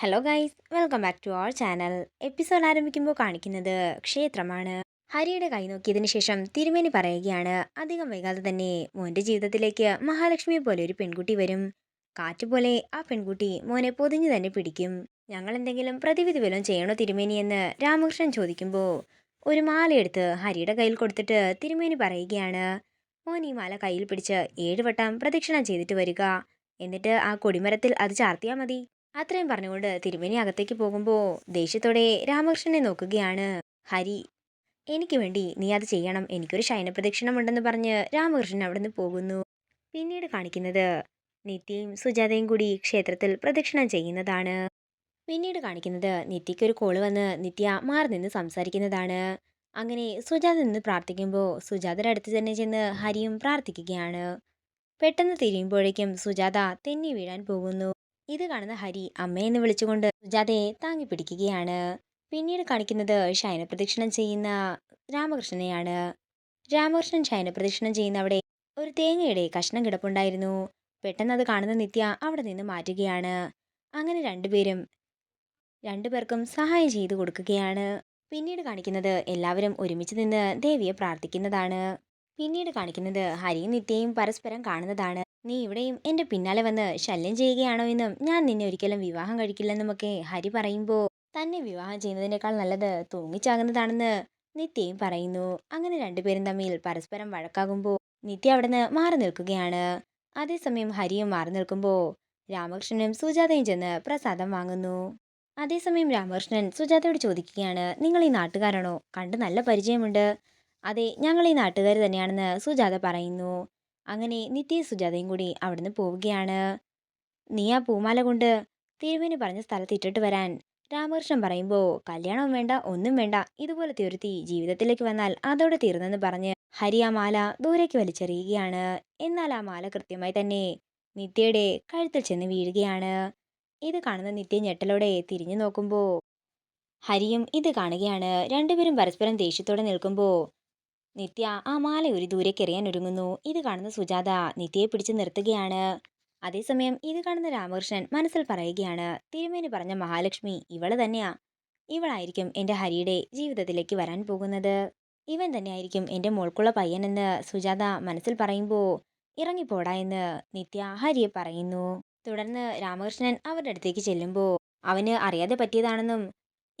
Hello guys welcome back to our channel episode ആരംഭിക്കുമ്പോൾ കാണിക്കുന്നത് ക്ഷേത്രമാണ്. ഹരിയുടെ കൈ നോക്കിയതിനു ശേഷം തിരുമേനി പറയുകയാണ് അധികം വൈകാതെ തന്നെ മോന്റെ ജീവിതത്തിലേക്ക് മഹാലക്ഷ്മി പോലെ ഒരു പെൺകുട്ടി വരും. കാറ്റ് പോലെ ആ പെൺകുട്ടി മോനെ പൊതിഞ്ഞു തന്നെ പിടിക്കും. ഞങ്ങൾ എന്തെങ്കിലും പ്രതിവിധി വല്ലതും ചെയ്യണോ തിരുമേനി എന്ന് രാമകൃഷ്ണൻ ചോദിക്കുമ്പോൾ ഒരു മാലയെടുത്ത് ഹരിയുടെ കയ്യിൽ കൊടുത്തിട്ട് തിരുമേനി പറയുകയാണ് മോൻ ഈ മാല കയ്യിൽ പിടിച്ച് ഏഴുവട്ടം പ്രദക്ഷിണം ചെയ്തിട്ട് വരിക. എന്നിട്ട് ആ കൊടിമരത്തിൽ അത് ചാർത്തിയാൽ മതി. അത്രയും പറഞ്ഞുകൊണ്ട് തിരുമേനി അകത്തേക്ക് പോകുമ്പോൾ ദേഷ്യത്തോടെ രാമകൃഷ്ണനെ നോക്കുകയാണ്. ഹരി എനിക്ക് വേണ്ടി നീ അത് ചെയ്യണം. എനിക്കൊരു ശയനപ്രദക്ഷിണം ഉണ്ടെന്ന് പറഞ്ഞ് രാമകൃഷ്ണൻ അവിടെ നിന്ന് പോകുന്നു. പിന്നീട് കാണിക്കുന്നത് നിത്യയും സുജാതയും കൂടി ക്ഷേത്രത്തിൽ പ്രദക്ഷിണം ചെയ്യുന്നതാണ്. പിന്നീട് കാണിക്കുന്നത് നിത്യയ്ക്ക് ഒരു കോൾ വന്ന് നിത്യ മാറി നിന്ന് സംസാരിക്കുന്നതാണ്. അങ്ങനെ സുജാത നിന്ന് പ്രാർത്ഥിക്കുമ്പോൾ സുജാതയുടെ അടുത്ത് തന്നെ ചെന്ന് ഹരിയും പ്രാർത്ഥിക്കുകയാണ്. പെട്ടെന്ന് തിരിയുമ്പോഴേക്കും സുജാത തെന്നി വീഴാൻ പോകുന്നു. ഇത് കാണുന്ന ഹരി അമ്മയെന്ന് വിളിച്ചുകൊണ്ട് സുജാതയെ താങ്ങി പിടിക്കുകയാണ്. പിന്നീട് കാണിക്കുന്നത് ശയനപ്രദക്ഷിണം ചെയ്യുന്ന രാമകൃഷ്ണനെയാണ്. രാമകൃഷ്ണൻ ശയനപ്രദക്ഷിണം ചെയ്യുന്ന അവിടെ ഒരു തേങ്ങയുടെ കഷ്ണം കിടപ്പുണ്ടായിരുന്നു. പെട്ടെന്ന് അത് കാണുന്ന നിത്യ അവിടെ നിന്ന് മാറ്റുകയാണ്. അങ്ങനെ രണ്ടുപേരും രണ്ടുപേർക്കും സഹായം ചെയ്തു കൊടുക്കുകയാണ്. പിന്നീട് കാണിക്കുന്നത് എല്ലാവരും ഒരുമിച്ച് നിന്ന് ദേവിയെ പ്രാർത്ഥിക്കുന്നതാണ്. പിന്നീട് കാണിക്കുന്നത് ഹരിയും നിത്യയും പരസ്പരം കാണുന്നതാണ്. നീ ഇവിടെയും എന്റെ പിന്നാലെ വന്ന് ശല്യം ചെയ്യുകയാണോ എന്നും ഞാൻ നിന്നെ ഒരിക്കലും വിവാഹം കഴിക്കില്ലെന്നുമൊക്കെ ഹരി പറയുമ്പോൾ തന്നെ വിവാഹം ചെയ്യുന്നതിനേക്കാൾ നല്ലത് തൂങ്ങിച്ചാകുന്നതാണെന്ന് നിത്യയും പറയുന്നു. അങ്ങനെ രണ്ടുപേരും തമ്മിൽ പരസ്പരം വഴക്കാകുമ്പോൾ നിത്യ അവിടുന്ന് മാറി നിൽക്കുകയാണ്. അതേസമയം ഹരിയും മാറി നിൽക്കുമ്പോൾ രാമകൃഷ്ണനും സുജാതയും ചെന്ന് പ്രസാദം വാങ്ങുന്നു. അതേസമയം രാമകൃഷ്ണൻ സുജാതയോട് ചോദിക്കുകയാണ് നിങ്ങൾ ഈ നാട്ടുകാരാണോ? കണ്ട് നല്ല പരിചയമുണ്ട്. അതെ ഞങ്ങൾ ഈ നാട്ടുകാർ തന്നെയാണെന്ന് സുജാത പറയുന്നു. അങ്ങനെ നിത്യ സുജാതയും കൂടി അവിടുന്ന് പോവുകയാണ്. നീ ആ പൂമാല കൊണ്ട് തിരുവിന് പറഞ്ഞ സ്ഥലത്ത് ഇട്ടിട്ട് വരാൻ രാമകൃഷ്ണൻ പറയുമ്പോൾ കല്യാണവും വേണ്ട ഒന്നും വേണ്ട. ഇതുപോലത്തെ ഒരുത്തി ജീവിതത്തിലേക്ക് വന്നാൽ അതോടെ തീർന്നെന്ന് പറഞ്ഞ് ഹരി ആ മാല ദൂരേക്ക് വലിച്ചെറിയുകയാണ്. എന്നാൽ ആ മാല കൃത്യമായി തന്നെ നിത്യയുടെ കഴുത്തിൽ ചെന്ന് വീഴുകയാണ്. ഇത് കാണുന്ന നിത്യ ഞെട്ടലോടെ തിരിഞ്ഞു നോക്കുമ്പോൾ ഹരിയും ഇത് കാണുകയാണ്. രണ്ടുപേരും പരസ്പരം ദേഷ്യത്തോടെ നിൽക്കുമ്പോൾ നിത്യ ആ മാല ഒരു ദൂരേക്ക് എറിയാൻ ഒരുങ്ങുന്നു. ഇത് കാണുന്ന സുജാത നിത്യയെ പിടിച്ചു നിർത്തുകയാണ്. അതേസമയം ഇത് കാണുന്ന രാമകൃഷ്ണൻ മനസ്സിൽ പറയുകയാണ് തിരുമേനി പറഞ്ഞ മഹാലക്ഷ്മി ഇവൾ തന്നെയാ. ഇവളായിരിക്കും എന്റെ ഹരിയുടെ ജീവിതത്തിലേക്ക് വരാൻ പോകുന്നത്. ഇവൻ തന്നെയായിരിക്കും എന്റെ മോൾക്കുള്ള പയ്യനെന്ന് സുജാത മനസ്സിൽ പറയുമ്പോൾ ഇറങ്ങിപ്പോടാ എന്ന് നിത്യ ഹരിയെ പറയുന്നു. തുടർന്ന് രാമകൃഷ്ണൻ അവരുടെ അടുത്തേക്ക് ചെല്ലുമ്പോൾ അവന് അറിയാതെ പറ്റിയതാണെന്നും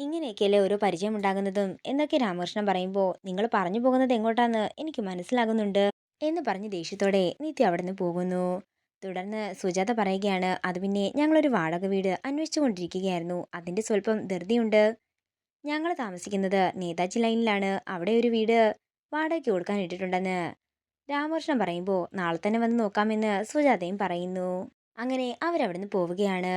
ഇങ്ങനെയൊക്കെയല്ലേ ഓരോ പരിചയം ഉണ്ടാകുന്നതും എന്നൊക്കെ രാമകൃഷ്ണൻ പറയുമ്പോൾ നിങ്ങൾ പറഞ്ഞു പോകുന്നത് എങ്ങോട്ടാന്ന് എനിക്ക് മനസ്സിലാകുന്നുണ്ട് എന്ന് പറഞ്ഞ് ദേഷ്യത്തോടെ നിത്യ അവിടെ നിന്ന് പോകുന്നു. തുടർന്ന് സുജാത പറയുകയാണ് അത് പിന്നെ ഞങ്ങളൊരു വാടക വീട് അന്വേഷിച്ചുകൊണ്ടിരിക്കുകയായിരുന്നു. അതിന്റെ സ്വല്പം ധൃതിയുണ്ട്. ഞങ്ങൾ താമസിക്കുന്നത് നേതാജി ലൈനിലാണ്. അവിടെ ഒരു വീട് വാടകയ്ക്ക് കൊടുക്കാൻ ഇട്ടിട്ടുണ്ടെന്ന് രാമകൃഷ്ണൻ പറയുമ്പോൾ നാളെ തന്നെ വന്ന് നോക്കാമെന്ന് സുജാതയും പറയുന്നു. അങ്ങനെ അവരവിടുന്ന് പോവുകയാണ്.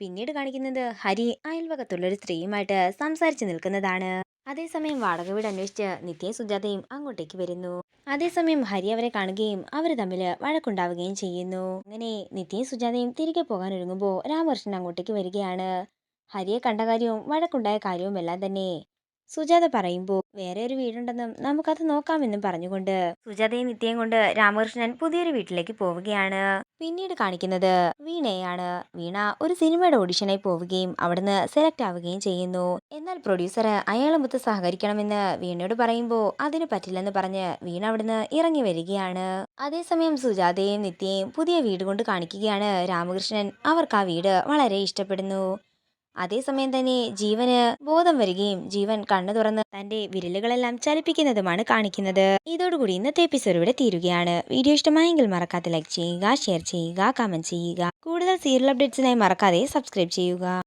പിന്നീട് കാണിക്കുന്നത് ഹരി അയൽവകത്തുള്ളൊരു സ്ത്രീയുമായിട്ട് സംസാരിച്ചു നിൽക്കുന്നതാണ്. അതേസമയം വാടക വീട് അന്വേഷിച്ച് നിത്യയും സുജാതയും അങ്ങോട്ടേക്ക് വരുന്നു. അതേസമയം ഹരി അവരെ കാണുകയും അവർ തമ്മിൽ വഴക്കുണ്ടാവുകയും ചെയ്യുന്നു. അങ്ങനെ നിത്യയും സുജാതയും തിരികെ പോകാൻ ഒരുങ്ങുമ്പോൾ രാമകൃഷ്ണൻ അങ്ങോട്ടേക്ക് വരികയാണ്. ഹരിയെ കണ്ട കാര്യവും വഴക്കുണ്ടായ കാര്യവും എല്ലാം തന്നെ സുജാത പറയുമ്പോൾ വേറെ ഒരു വീടുണ്ടെന്നും നമുക്കത് നോക്കാമെന്നും പറഞ്ഞുകൊണ്ട് സുജാതയും നിത്യയും കൊണ്ട് രാമകൃഷ്ണൻ പുതിയൊരു വീട്ടിലേക്ക് പോവുകയാണ്. പിന്നീട് കാണിക്കുന്നത് വീണയാണ് വീണ ഒരു സിനിമയുടെ ഓഡിഷനായി പോവുകയും അവിടുന്ന് സെലക്ട് ആവുകയും ചെയ്യുന്നു. എന്നാൽ പ്രൊഡ്യൂസർ അയാളെ അയാളുമൊത്ത് സഹകരിക്കണമെന്ന് വീണയോട് പറയുമ്പോൾ അതിന് പറ്റില്ലെന്ന് പറഞ്ഞ് വീണ അവിടുന്ന് ഇറങ്ങി വരികയാണ്. അതേസമയം സുജാതയും നിത്യയും പുതിയ വീട് കൊണ്ട് കാണിക്കുകയാണ് രാമകൃഷ്ണൻ. അവർക്ക് ആ വീട് വളരെ ഇഷ്ടപ്പെടുന്നു. അതേസമയം തന്നെ ജീവന് ബോധം വരികയും ജീവൻ കണ്ണു തുറന്ന് തന്റെ വിരലുകളെല്ലാം ചലിപ്പിക്കുന്നതുമാണ് കാണിക്കുന്നത്. ഇതോടുകൂടി ഇന്നത്തെ എപ്പിസോഡ് ഇവിടെ തീരുകയാണ്. വീഡിയോ ഇഷ്ടമായെങ്കിൽ മറക്കാതെ ലൈക്ക് ചെയ്യുക ഷെയർ ചെയ്യുക കമന്റ് ചെയ്യുക. കൂടുതൽ സീരിയൽ അപ്ഡേറ്റ്സിനായി മറക്കാതെ സബ്സ്ക്രൈബ് ചെയ്യുക.